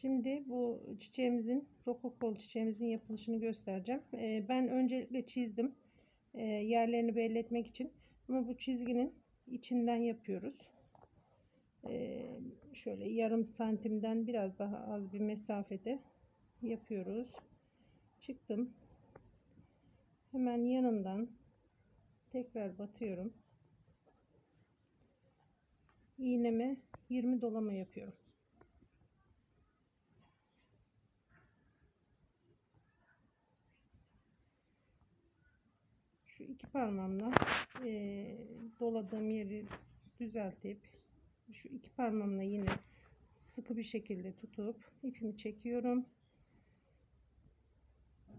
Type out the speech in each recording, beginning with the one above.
Şimdi bu çiçeğimizin, rokokol çiçeğimizin yapılışını göstereceğim. Ee, ben öncelikle çizdim. Ee, yerlerini belli etmek için. Ama bu çizginin içinden yapıyoruz. Ee, şöyle yarım santimden biraz daha az bir mesafede yapıyoruz. Çıktım. Hemen yanından tekrar batıyorum. İğneme 20 dolama yapıyorum. Şu iki parmağımla e, doladığım yeri düzeltip şu iki parmağımla yine sıkı bir şekilde tutup ipimi çekiyorum.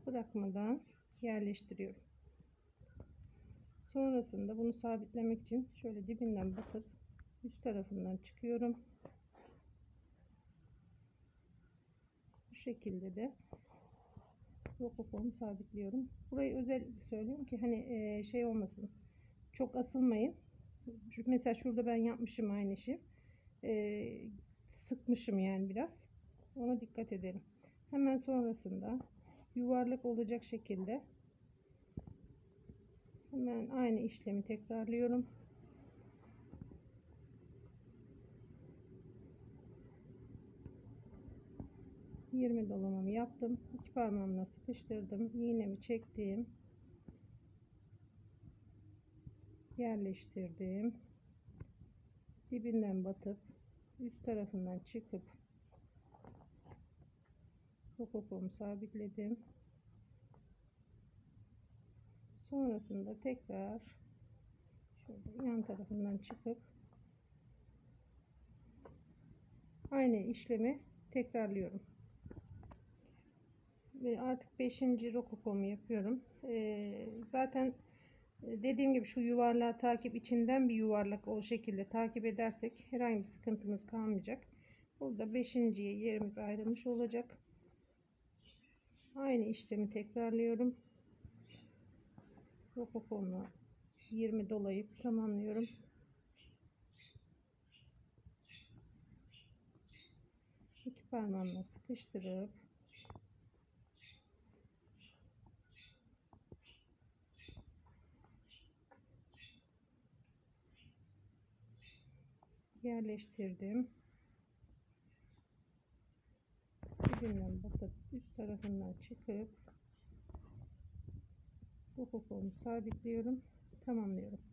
Bırakmadan yerleştiriyorum. Sonrasında bunu sabitlemek için şöyle dibinden batıp üst tarafından çıkıyorum. Bu şekilde de rokokomu sabitliyorum. Burayı özellikle söylüyorum ki hani e, şey olmasın. Çok asılmayın. Mesela şurada ben yapmışım aynı işi. E, sıkmışım yani biraz. Ona dikkat edelim. Hemen sonrasında yuvarlak olacak şekilde hemen aynı işlemi tekrarlıyorum. 20 dolamamı yaptım. İki parmağımla sıkıştırdım. iğnemi çektim. Yerleştirdim. Dibinden batıp üst tarafından çıkıp rokokomu sabitledim. Sonrasında tekrar şöyle yan tarafından çıkıp aynı işlemi tekrarlıyorum artık 5. rokokomu yapıyorum. Ee, zaten e, dediğim gibi şu yuvarlağı takip içinden bir yuvarlak o şekilde takip edersek herhangi bir sıkıntımız kalmayacak. Burada 5. yerimiz ayrılmış olacak. Aynı işlemi tekrarlıyorum. Rokokomla 20 dolayıp tamamlıyorum. İki parmağımla sıkıştırıp yerleştirdim. Dibinden batıp üst tarafından çıkıp bu kokumu sabitliyorum. Tamamlıyorum.